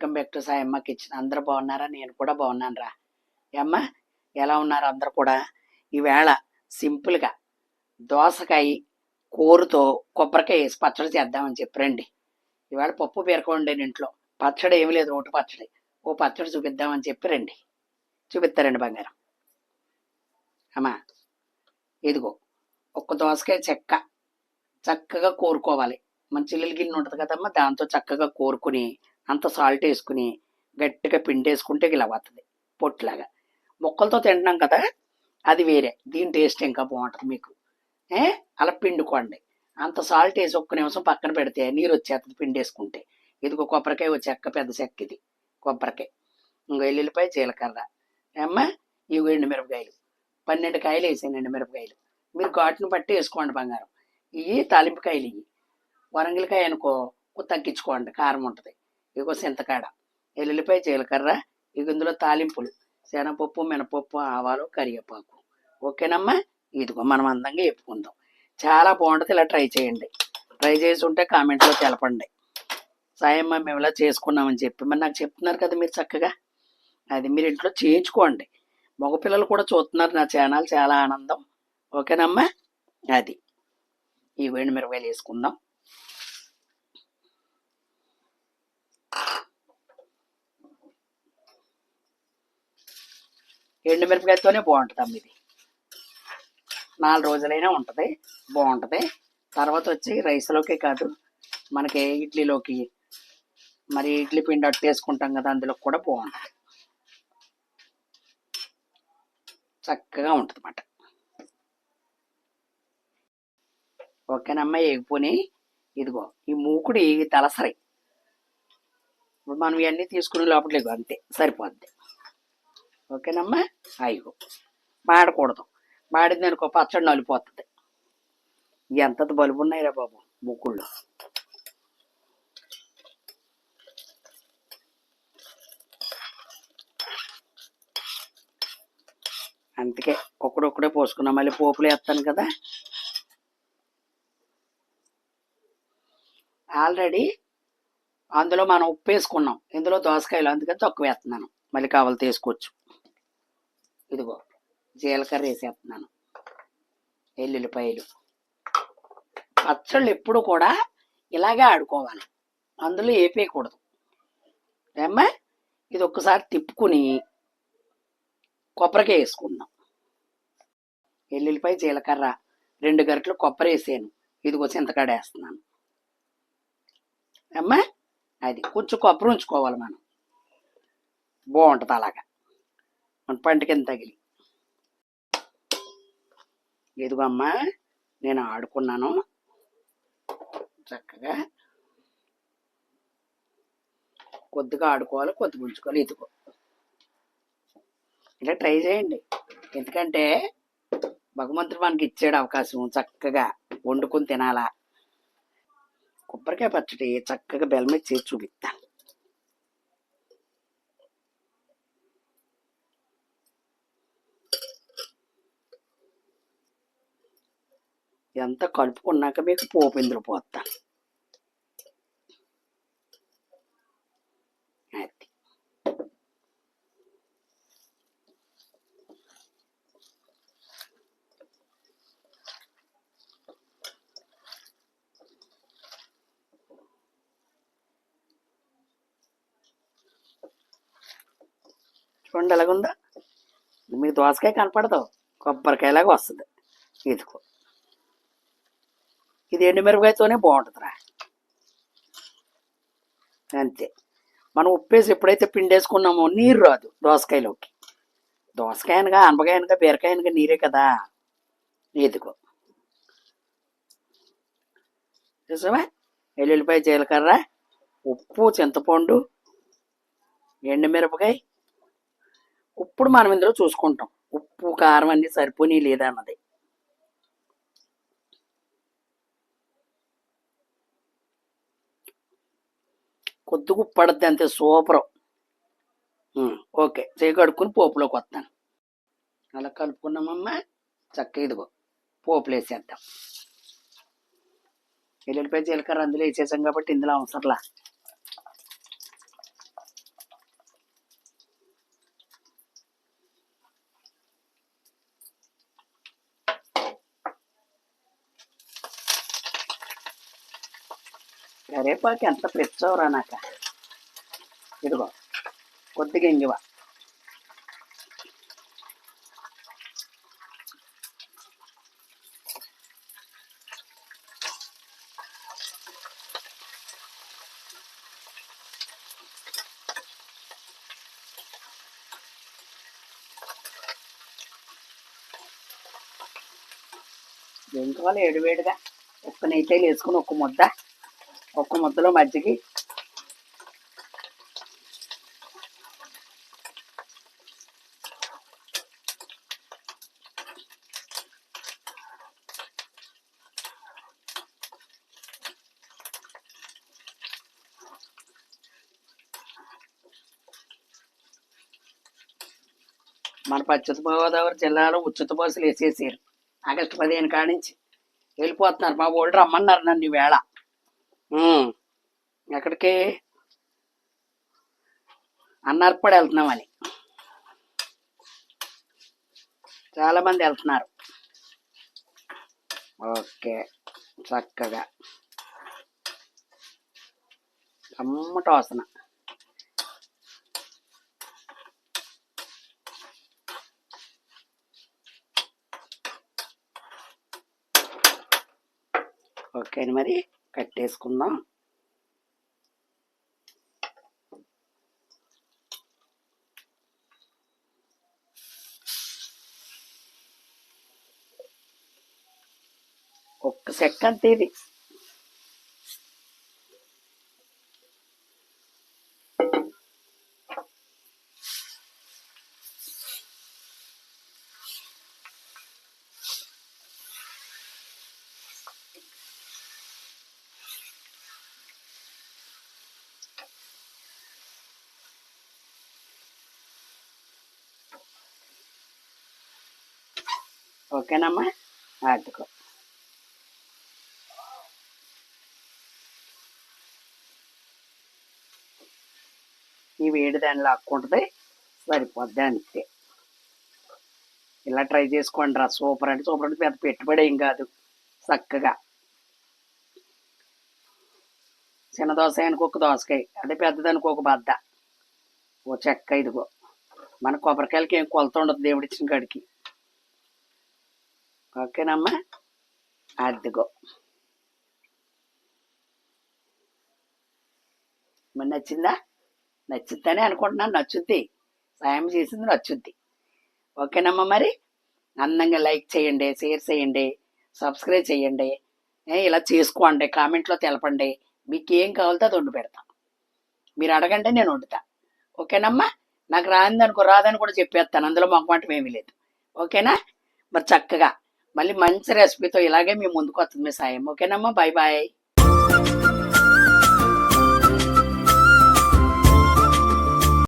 Welcome back to Sayamma kitchen. అందరూ బాగున్నారా? నేను కూడా బాగున్నాను రా అమ్మ ఎలా ఉన్నారు అందరు కూడా? ఈవేళ సింపుల్గా దోసకాయ కూరతో కొబ్బరికాయ వేసి పచ్చడి చేద్దామని చెప్పరండి ఈవేళ పప్పు పేరుకోండి ఇంట్లో. పచ్చడి ఏమి లేదు ఒకటి పచ్చడి. ఓ పచ్చడి చూపిద్దామని చెప్పారండి చూపిస్తారండి బంగారం. అమ్మా ఇదిగో ఒక్క దోసకాయ చెక్క. చక్కగా కోరుకోవాలి. మన చిల్లుల గిన్నె ఉంటుంది కదమ్మా దాంతో చక్కగా కోరుకుని అంత సాల్ట్ వేసుకుని గట్టిగా పిండి వేసుకుంటే ఇలా వస్తుంది పొట్టులాగా. ముక్కలతో తింటున్నాం కదా అది వేరే. దీని టేస్ట్ ఇంకా బాగుంటుంది మీకు. ఏ? అలా పిండుకోండి. అంత సాల్ట్ వేసి ఒక్క నిమిషం పక్కన పెడితే నీరు వచ్చేస్తుంది పిండేసుకుంటే. ఇదిగో కొబ్బరికాయ ఒక చెక్క పెద్ద చెక్క ఇది కొబ్బరికాయ. ఇంకో ఎల్లుల్లిపాయ జీలకర్ర. ఏమ్మా? ఇవి ఎండుమిరపకాయలు. పన్నెండు కాయలు వేసాను ఎండుమిరపకాయలు. మీరు ఘాటును బట్టి వేసుకోండి బంగారం. ఇవి తాలింపుకాయలు ఇవి వరంగిలకాయ అనుకో తగ్గించుకోండి. కారం ఉంటుంది. ఇగో చింతకాడ ఎల్లుల్లిపాయ జీలకర్ర ఇక ఇందులో తాలింపులు. శనగపప్పు మినపప్పు ఆవాలు కరివేపాకు. ఓకేనమ్మా? ఇదిగో మనం అందంగా చెప్పుకుందాం. చాలా బాగుంటుంది ఇలా ట్రై చేయండి. ట్రై చేసి ఉంటే కామెంట్లో తెలపండి. సాయమ్మ మేము ఇలా చేసుకున్నామని చెప్పి. మరి నాకు చెప్తున్నారు కదా మీరు చక్కగా. అది మీరు ఇంట్లో చేయించుకోండి. మగపిల్లలు కూడా చూస్తున్నారు నా ఛానల్ చాలా ఆనందం. ఓకేనమ్మా? అది. ఈ వేడి మిరపకాయలు వేసుకుందాం. ఎండుమిరపకాయతోనే బాగుంటుంది అమ్మ ఇది. నాలుగు రోజులైనా ఉంటుంది బాగుంటుంది. తర్వాత వచ్చి రైస్లోకే కాదు మనకి ఇడ్లీలోకి మరి ఇడ్లీ పిండి అట్టు వేసుకుంటాం కదా అందులో కూడా బాగుంటుంది. చక్కగా ఉంటుంది అన్నమాట ఓకేనమ్మ ఎగిపోని ఇదిగో ఈ మూకుడి తలసరి. ఇప్పుడు మనం ఇవన్నీ తీసుకునే లోపలేదు అంతే సరిపోద్ది. ఓకేనమ్మా? అయ్యో మాడకూడదు. మాడింది అనుకో పచ్చడి నలిపోతుంది. ఎంత బలుపు ఉన్నాయిరా బాబు ముక్కుళ్ళు అందుకే ఒకడొక్కడే పోసుకున్నాం మళ్ళీ పోపులు వేస్తాను కదా. ఆల్రెడీ అందులో మనం ఉప్పు వేసుకున్నాం. ఇందులో దోసకాయలు అందుకని తక్కువ వేస్తున్నాను. మళ్ళీ కావాలి తీసుకోవచ్చు ఇదిగో జీలకర్ర వేసేస్తున్నాను. ఎల్లుల్లిపాయలు. పచ్చళ్ళు ఎప్పుడు కూడా ఇలాగే ఆడుకోవాలి. అందులో ఏపేయకూడదు. ఏమ్మా? ఇది ఒక్కసారి తిప్పుకుని కొబ్బరికాయ వేసుకుందాం. ఎల్లుల్లిపాయ జీలకర్ర రెండు గరిటలు కొబ్బరి వేసాను. ఇదిగో చింతకాడ వేస్తున్నాను. అమ్మా అది కొంచెం కొబ్బరి ఉంచుకోవాలి మనం. బాగుంటుంది అలాగా. మన పంట కింద తగిలి. ఇదిగో నేను ఆడుకున్నాను. చక్కగా కొద్దిగా ఆడుకోవాలి కొద్దిగా ఉంచుకోవాలి ఇదిగో. ఇలా ట్రై చేయండి. ఎందుకంటే భగవంతుడు మనకి ఇచ్చాడు అవకాశం చక్కగా వండుకొని తినాలా. కొబ్బరికాయ పచ్చడి చక్కగా బెల్లం చేసి చూపిస్తాను ఎంత కలుపుకున్నాక మీకు పోపు ఇందులో పోస్తాను అది. చూడండి ఎలాగుందా. మీకు దోసకాయ కనపడదు. కొబ్బరికాయలాగా వస్తుంది. ఇదికో ఇది ఎండుమిరపకాయతోనే బాగుంటుందిరా. అంతే. మనం ఉప్పేసి ఎప్పుడైతే పిండేసుకున్నామో నీరు రాదు దోసకాయలోకి. దోసకాయ అనపకాయనగా అనపకాయ నీరే కదా. ఇదిగో చూసావా? ఎల్లుల్లిపాయ జీలకర్ర ఉప్పు చింతపండు ఎండుమిరపకాయ ఇప్పుడు మనం ఇందులో చూసుకుంటాం. ఉప్పు కారం అన్నీ సరిపోయి లేదన్నది కొద్దిగా పడద్ది అంతే సూపరం ఓకే చేయి కడుక్కుని పోపులోకి వస్తాను. అలా కలుపుకున్నామమ్మా చక్కగా ఇదిగో పోపులు వేసేద్దాం. ఎల్లుల్లిపాయ జీలకర్ర అందులో వేసేసాం కాబట్టి ఇందులో అవసరంలా. కరేపాకు ఎంత పిచ్చవరా నాక. ఇదిగో కొద్దిగా ఇంగివ. ఏం కావాలి ఏడువేడిగా? ఒక్క నెయ్యితేలు వేసుకుని ఒక్క ముద్ద. ఒక్క ముద్దలో మజ్జిగి. మన పశ్చిమ గోదావరి జిల్లాలో ఉచిత బస్సులు వేసేసారు. ఆగస్టు పదిహేను కాడ నుంచి వెళ్ళిపోతున్నారు మా వాళ్ళు రమ్మన్నారు నన్ను వేళ. ఎక్కడికి? అన్నార్పడి వెళ్తున్నామని. చాలా మంది వెళ్తున్నారు. ఓకే. చక్కగా. అమ్మట వాసన. ఓకే మరి? కట్టేసుకుందాం. ఒక్క సెకండ్ ఇది ఓకేనమ్మా? ఆటుకో ఈ వేడి దాన్ని లాక్కుంటుంది సరిపోద్ది అంతే. ఇలా ట్రై చేసుకోండి రా సూపర్ అంటే సూపర్ అంటే పెద్ద పెట్టుబడి ఏం కాదు చక్కగా. చిన్న దోసకాయనికి ఒక దోసకాయ అదే పెద్దదానికి ఒక బద్ద. ఓ చెక్క ఇదిగో. మన కొబ్బరికాయలకి ఏం కొలత ఉండదు దేవుడిచ్చిన కాడికి. ఓకేనమ్మా? అదిగో. మరి నచ్చిందా? నచ్చుద్దనే అనుకుంటున్నాను. నచ్చుద్ది. సాయం చేసింది నచ్చుద్ది. ఓకేనమ్మా మరి? అందంగా లైక్ చేయండి షేర్ చేయండి సబ్స్క్రైబ్ చేయండి. ఇలా చేసుకోండి కామెంట్లో తెలపండి. మీకు ఏం కావాలో అది వండి పెడతా. మీరు అడగండి నేను వండుతా. ఓకేనమ్మా? నాకు రాదనుకో రాదని కూడా చెప్పేస్తాను. అందులో మాకు ఏమీ లేదు. ఓకేనా? మరి చక్కగా మళ్ళీ మంచి రెసిపీతో ఇలాగే మీ ముందుకు వస్తుంది మీ సాయం. ఓకేనమ్మా? Bye bye